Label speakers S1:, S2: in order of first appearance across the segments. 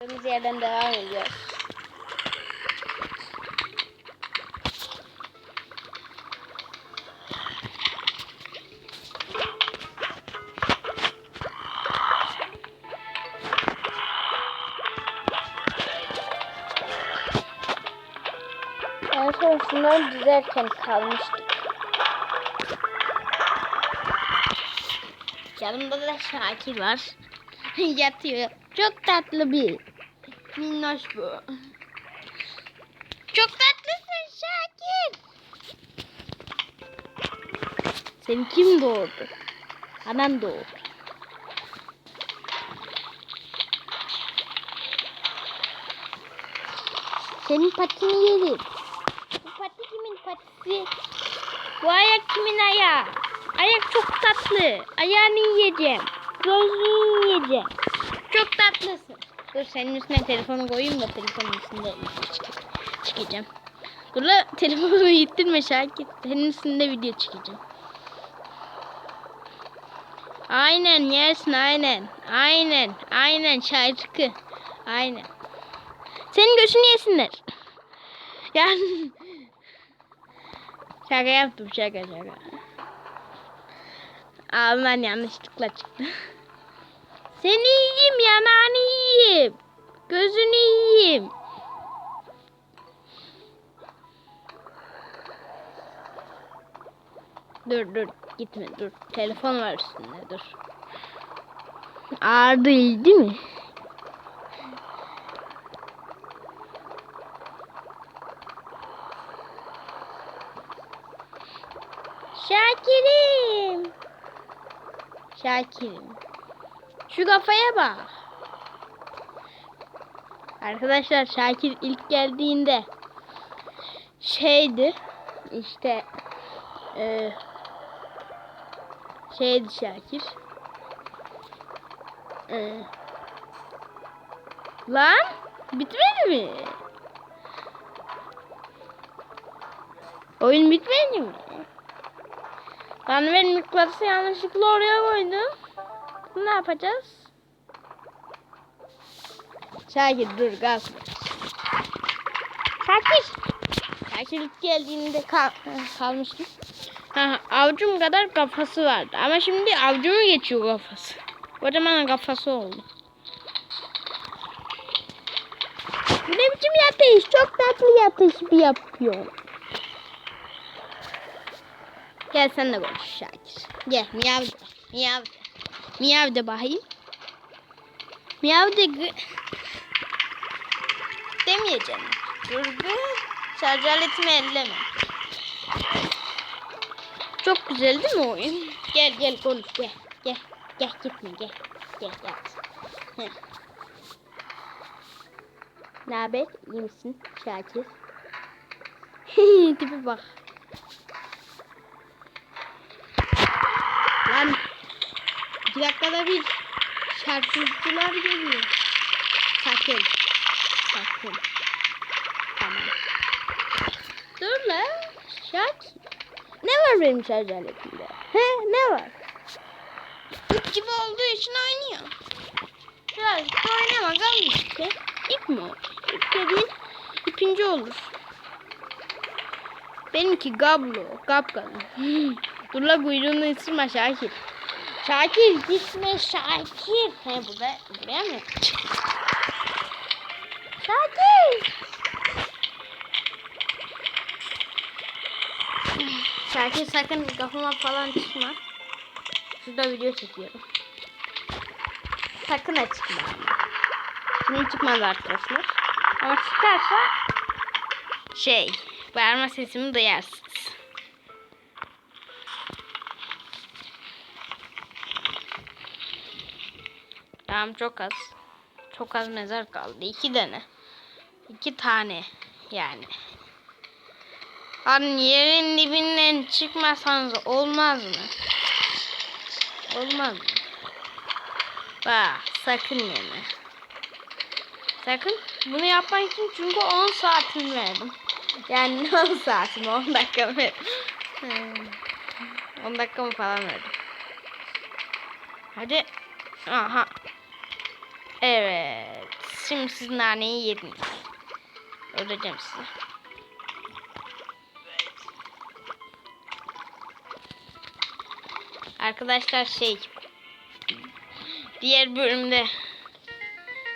S1: Kaldığımız yerden devam ediyoruz. En son şunları düzerken kalmıştık. Yanımda da Şakir var. Yatıyor. Çok tatlı bir minnoş bu. Çok tatlısın Şakir. Seni kim doğurdu? Anan doğurdu. Senin patini yerim. Bu pati kimin patisi? Bu ayak kimin ayağı? Ayak çok tatlı. Ayağını yiyeceğim. Gözünü yiyeceğim. Çok tatlısın. Dur senin üstüne telefonu koyayım da telefonun üstünde çık- çıkacağım. Dur la telefonu yittirme Şakir. Senin üstünde video çekeceğim. Aynen yersin aynen. Aynen. Aynen şarkı. Aynen. Senin göğsünü yesinler. Yani şaka yaptım şaka şaka. Ağzından yanlışlıkla çıktı. Seni yiyeyim yanağını yiyeyim. Gözünü yiyeyim. Dur dur gitme dur. Telefon var üstünde dur. Ağır değil değil mi? Şakirim. Şakirim. Şu kafaya bak. Arkadaşlar Şakir ilk geldiğinde şeydi işte e, şeydi Şakir. E, lan bitmedi mi? Oyun bitmedi mi? Ben benim mikrofonu yanlışlıkla oraya koydum. Ne yapacağız? Şakir dur gaz. Şakir. Şakir ilk geldiğinde kal kalmıştım. Ha, avcum kadar kafası vardı. Ama şimdi avcumu geçiyor kafası. Kocaman kafası oldu. Bu ne biçim yatış? Çok tatlı yatış bir yapıyor. Gel sen de konuş Şakir. Gel miyav de. Miyav de. Miyav de bakayım. Miyav de Demeyeceğim. Dur bir. Şarj aletimi elleme. Çok güzel değil mi oyun? Gel gel konuş gel. Gel. Gel gitme gel. Gel. Heh. Ne haber? İyi misin Şakir? Tipi bak. Lan bir dakikada bir şarkıcılar geliyor. Sakın. Sakın. Tamam. Dur lan. Şark. Ne var benim şarj aletimde? He ne var? İp gibi olduğu için oynuyor. Biraz oynama kalmış işte. İp mi o? İp dediğin ipinci olur. Benimki gablo. Kapkalın. Dur la kuyruğunu ısırma Şakir. Şakir gitme Şakir. He burada buraya mı? Şakir. Şakir sakın kafama falan çıkma. Şurada video çekiyorum. Sakın ha çıkma. Şimdi çıkmaz arkadaşlar. Ama çıkarsa şey bağırma sesimi duyarsınız. Tamam çok az. Çok az mezar kaldı. İki tane. İki tane yani. Hani yerin dibinden çıkmasanız olmaz mı? Olmaz mı? Bak sakın yeme. Sakın. Bunu yapmak için çünkü 10 saatim verdim. Yani 10 saatim 10 dakika verdim. Hmm. 10 dakika mı falan verdim. Hadi. Aha. Evet. Şimdi siz naneyi yediniz. Öldüreceğim sizi. Arkadaşlar şey diğer bölümde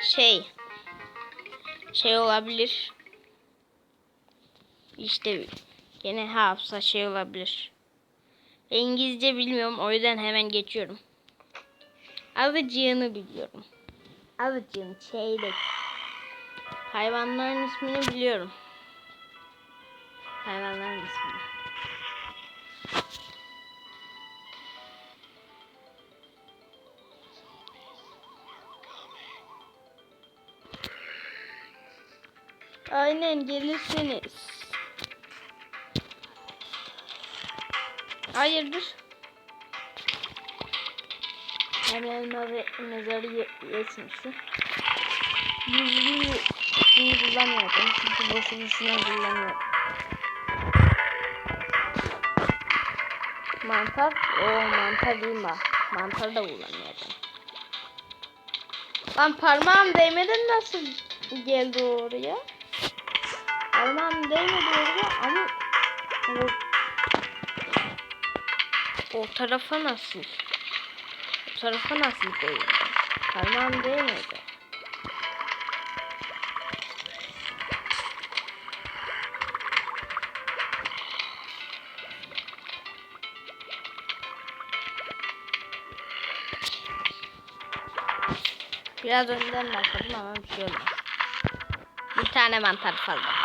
S1: şey şey olabilir. İşte gene hafıza şey olabilir. İngilizce bilmiyorum o yüzden hemen geçiyorum. Alıcığını biliyorum. Alıcığın çeyrek. Hayvanların ismini biliyorum. Hayvanların ismini. Aynen gelirsiniz. Hayırdır? Hem elma ve mezarı ye- yesinsin. Bunu kullanmıyordum. Çünkü boşu boşuna kullanıyorum. Mantar? O mantar değil mi? Mantar da kullanıyordum. Lan parmağım değmeden nasıl geldi oraya? Parmağım değmedi oraya ama o, o tarafa nasıl? O tarafa nasıl değdi? Parmağım değmedi. Biraz önden başladım ama bir şey olmaz. Bir tane mantar fazla.